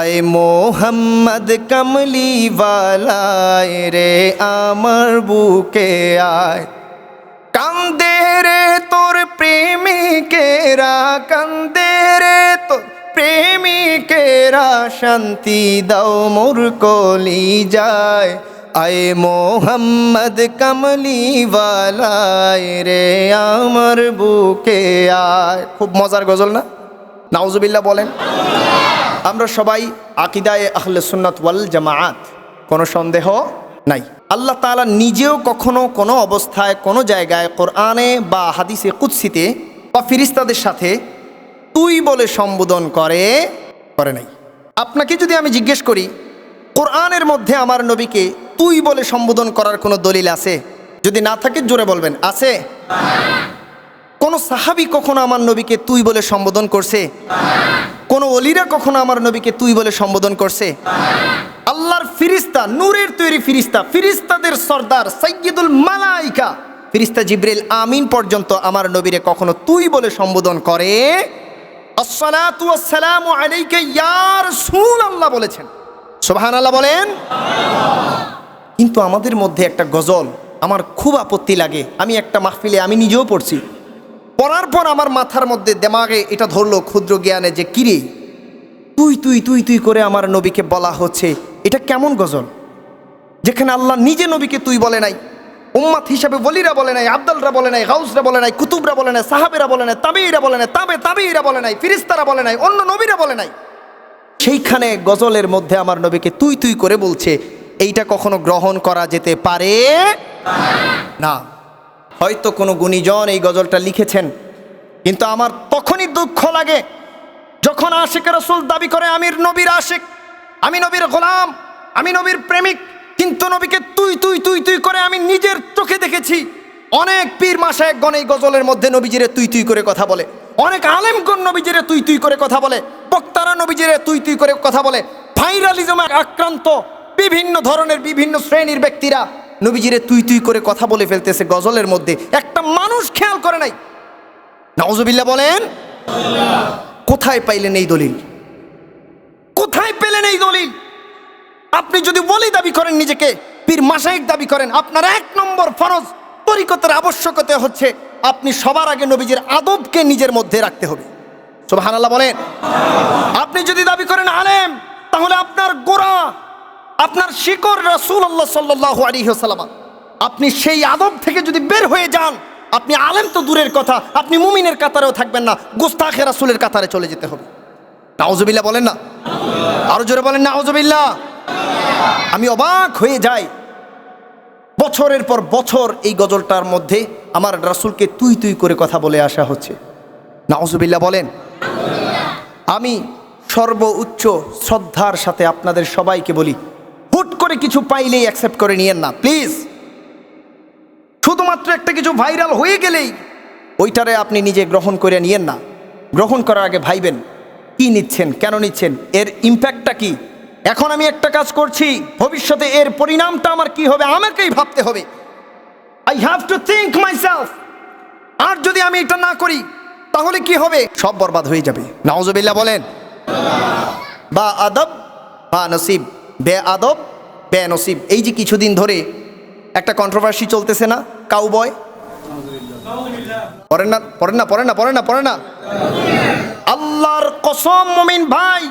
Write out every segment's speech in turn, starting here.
আয় মোহাম্মদ কমলি বালায় রে আমার বুকে আয়। কান্দে রে তোর প্রেমিকেরা, কান্দে রে তোর প্রেমিকেরা, শান্তি দাও মোর কলি যায় আয় মোহাম্মদ কমলি বালায় রে আমার বুকে আয়। খুব মজার গজল না? নাউজুবিল্লাহ বলেন, আমরা সবাই আকিদায় আহলে সুন্নাত ওয়াল জামাআত, কোনো সন্দেহ নাই। আল্লাহ তাআলা নিজেও কখনো কোনো অবস্থায়, কোনো জায়গায় কোরআনে বা হাদিসে কুৎসিতে বা ফিরিস্তাদের সাথে তুই বলে সম্বোধন করে করে নাই। আপনাকে যদি আমি জিজ্ঞেস করি, কোরআনের মধ্যে আমার নবীকে তুই বলে সম্বোধন করার কোনো দলিল আছে? যদি না থাকে জোরে বলবেন, আছে? কোন সাহাবি কখনো আমার নবীকে তুই বলে সম্বোধন করছে? কোন অলিরা কখনো আমার নবীকে তুই বলে সম্বোধন করছে? আল্লাহর ফিরিস্তা, নূরের তৈরি ফিরিস্তা, ফিরিস্তাদের সর্দার সৈয়দুল মালাইকা। ফিরিস্তা জিব্রিল আমিন পর্যন্ত আমার নবীরে কখনো তুই বলে সম্বোধন করে? আসসালাতু আসসালামু আলাইকা ইয়া রাসূলুল্লাহ বলেছেন। সুবহানাল্লাহ বলেন। কিন্তু আমাদের মধ্যে একটা গজল, আমার খুব আপত্তি লাগে। আমি একটা মাহফিলে আমি নিজেও পড়ছি। পড়ার পর আমার মাথার মধ্যে দেমাগে এটা ধরলো ক্ষুদ্র জ্ঞানে যে, কিরে, তুই তুই তুই তুই করে আমার নবীকে বলা হচ্ছে, এটা কেমন গজল? যেখানে আল্লাহ নিজে নবীকে তুই বলে নাই, উম্মাত হিসাবে বলিরা বলে নাই, আব্দালরা বলে নাই, গাউসরা বলে নাই, কুতুবরা বলে নাই, সাহাবেরা বলে নাই তাবেইরা বলে নাই, তাবে তাবেইরা বলে নাই, ফিরিস্তারা বলে নাই, অন্য নবীরা বলে নাই। সেইখানে গজলের মধ্যে আমার নবীকে তুই তুই করে বলছে, এইটা কখনো গ্রহণ করা যেতে পারে না। হয়তো কোনো গুণীজন এই গজলটা লিখেছেন, কিন্তু আমার তখনই দুঃখ লাগে যখন আশিক রসুল দাবি করে, আমির নবীর আশিক, আমি নবীর গোলাম, আমি নবীর প্রেমিক, কিন্তু নবীকে তুই তুই তুই তুই করে আমি নিজের চোখে দেখেছি। অনেক পীর মাসায় একগণ এই গজলের মধ্যে নবীজিরে তুই তুই করে কথা বলে। অনেক আলেমগণ নবীজিরে তুই তুই করে কথা বলে। বক্তারা নবীজিরে তুই তুই করে কথা বলে। ভাইরালিজমে আক্রান্ত বিভিন্ন ধরনের বিভিন্ন শ্রেণির ব্যক্তিরা নবীজিরে তুই তুই করে কথা বলে ফেলতেছে গজলের মধ্যে। একটা মানুষ খেয়াল করে নাই। নওজবিল্লা বলেন, কোথায় পাইলেন এই দলিল? কোথায় পেলেন এই দলিল? আপনি যদি বলি দাবি করেন নিজেকে, পীর মাসাইক দাবি করেন, আপনার এক নম্বর ফরজ তরিকতের আবশ্যকতা হচ্ছে আপনি সবার আগে নবীজির আদবকে নিজের মধ্যে রাখতে হবে। সুবহানাল্লাহ বলেন। আপনি যদি দাবি করেন আলেম, তাহলে আপনার আপনার শিকড় রাসূলুল্লাহ সাল্লাল্লাহু আলাইহি ওয়াসাল্লাম, আপনি সেই আদব থেকে যদি বের হয়ে যান, আপনি আলেম তো দূরের কথা, আপনি মুমিনের কাতারেও থাকবেন না, গোস্তাখে রাসুলের কাতারে চলে যেতে হবে। নাউজুবিল্লাহ বলেন না? আরও জোরে বলেন নাউজুবিল্লাহ। আমি অবাক হয়ে যাই। বছরের পর বছর এই গজলটার মধ্যে আমার রাসূলকে তুই তুই করে কথা বলে আসা হচ্ছে। নাউজুবিল্লাহ বলেন, আমি সর্ব উচ্চ শ্রদ্ধার সাথে আপনাদের সবাইকে বলি হুট করে কিছু পাইলেই অ্যাকসেপ্ট করে নিয়েন না প্লিজ শুধুমাত্র একটা কিছু ভাইরাল হয়ে গেলেই ওইটারে আপনি নিজে গ্রহণ করে নিয়েন না। গ্রহণ করার আগে ভাইবেন, কি নিচ্ছেন? কেন নিচ্ছেন? এর ইম্প্যাক্টটা কি? এখন আমি একটা কাজ করছি, ভবিষ্যতে এর পরিণামটা আমার কি হবে আমাকেই ভাবতে হবে। I have to think myself আর যদি আমি এটা না করি, তাহলে কি হবে? সব বরবাদ হয়ে যাবে। নওয়াজবিল্লাহ বলেন। বা আদব বা নসিব। বে আদব বে নসিব এই যে কিছুদিন ধরে একটা কন্ট্রোভার্সি চলতেছে না কাউবয় পড়েন না পড়েন না পড়েন না পড়েন না পড়েন না। আল্লাহর কসম মুমিন ভাই,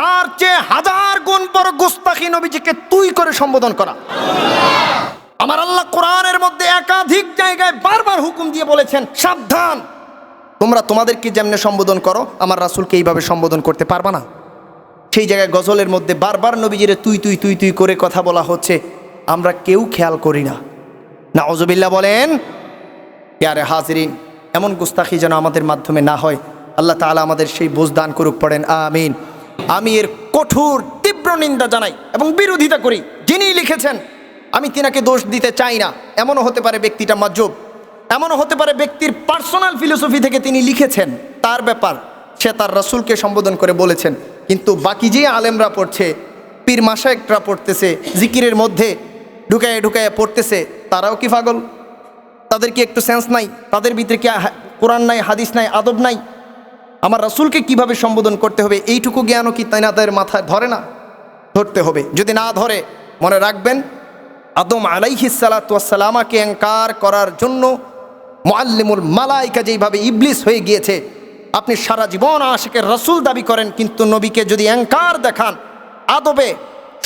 তার চেয়ে হাজার গুণ বড় গুস্তাখি নবীজিকে তুই করে সম্বোধন করা। আমার আল্লাহ কোরআনের মধ্যে একাধিক জায়গায় বারবার হুকুম দিয়ে বলেছেন, সাবধান। তোমরা তোমাদেরকে যেমনে সম্বোধন করো, আমার রাসূলকে এইভাবে সম্বোধন করতে পারবা না। সেই জায়গায় গজলের মধ্যে বারবার নবীজিরে তুই তুই তুই তুই করে কথা বলা হচ্ছে। আমরা কেউ খেয়াল করি না। না অজবিল্লা বলেন ইয়ারে হাজরিন, এমন গুস্তাখি যেন আমাদের মাধ্যমে না হয়। আল্লাহ তাআলা আমাদের সেই বোঝ দান করুক, পড়েন, আমিন। আমি এর কঠোর, তীব্র নিন্দা জানাই এবং বিরোধিতা করি। যিনি লিখেছেন, আমি তিনাকে দোষ দিতে চাই না। এমনও হতে পারে ব্যক্তিটা মাজব এমনও হতে পারে ব্যক্তির পার্সোনাল ফিলোসফি থেকে তিনি লিখেছেন। তার ব্যাপার, সে তার রসুলকে সম্বোধন করে বলেছেন কিন্তু বাকি যে আলেমরা পড়ছে, পীর মাসায়করা পড়তেছে, জিকিরের মধ্যে ঢুকায় ঢুকায় পড়তেছে, তারাও কি পাগল? তাদের কি একটু সেন্স নাই? তাদের ভিতরে কি কোরআন নাই, হাদিস নাই, আদব নাই? আমার রাসূলকে কীভাবে সম্বোধন করতে হবে? এইটুকু জ্ঞানও কি তাই না তাদের মাথায় ধরে না? ধরতে হবে। যদি না ধরে, মনে রাখবেন, আদম আলাইহিসালাতামাকে অ্যাঙ্কার করার জন্য মোয়াল্লিমুল মালাইকা যেইভাবে ইবলিস হয়ে গিয়েছে আপনি সারা জীবন আশেকের রসুল দাবি করেন, কিন্তু নবীকে যদি অ্যাঙ্কার দেখান আদবে,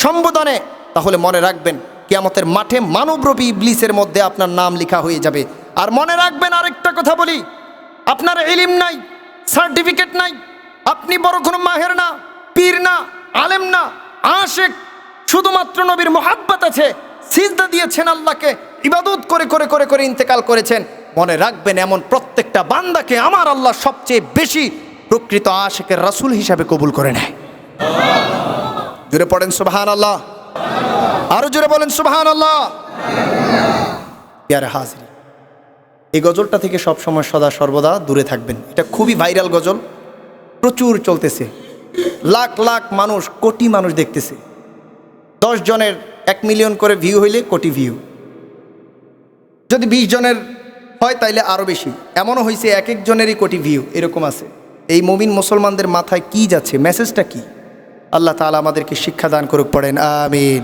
সম্বোধনে, তাহলে মনে রাখবেন কিয়ামতের মাঠে মানবরূপী ইবলিসের মধ্যে আপনার নাম লেখা হয়ে যাবে। আর মনে রাখবেন আরেকটা কথা বলি, আপনার এলিম নাই, সার্টিফিকেট নাই, আপনি বড় কোনো মাহের না, পীর না, আলেম না, আশেক, শুধুমাত্র নবীর মোহাব্বত আছে, সিজদা দিয়েছেন আল্লাহকে, ইবাদত করে করে করে করে ইন্তেকাল করেছেন। মনে রাখবেন, এমন প্রত্যেকটা বান্দাকে আমার আল্লাহ সবচেয়ে বেশি প্রকৃত আশেকের রাসূল হিসাবে কবুল করে নেয়। জুড়ে পড়েন সুবাহান আল্লাহ আরও জুড়ে বলেন সুবাহান আল্লাহ হাজির। এই গজলটা থেকে সবসময় সদা সর্বদা দূরে থাকবেন। এটা খুবই ভাইরাল গজল। প্রচুর চলতেছে। লাখ লাখ মানুষ, কোটি মানুষ দেখতেছে। দশ জনের এক মিলিয়ন করে ভিউ হইলে কোটি ভিউ যদি বিশ জনের হয় তাইলে আরও বেশি। এমনও হয়েছে এক একজনেরই কোটি ভিউ এরকম আছে। এই মমিন মুসলমানদের মাথায় কি যাচ্ছে? মেসেজটা কি? আল্লাহ তালা আমাদেরকে শিক্ষা দান করুক, পড়েন, আমিন।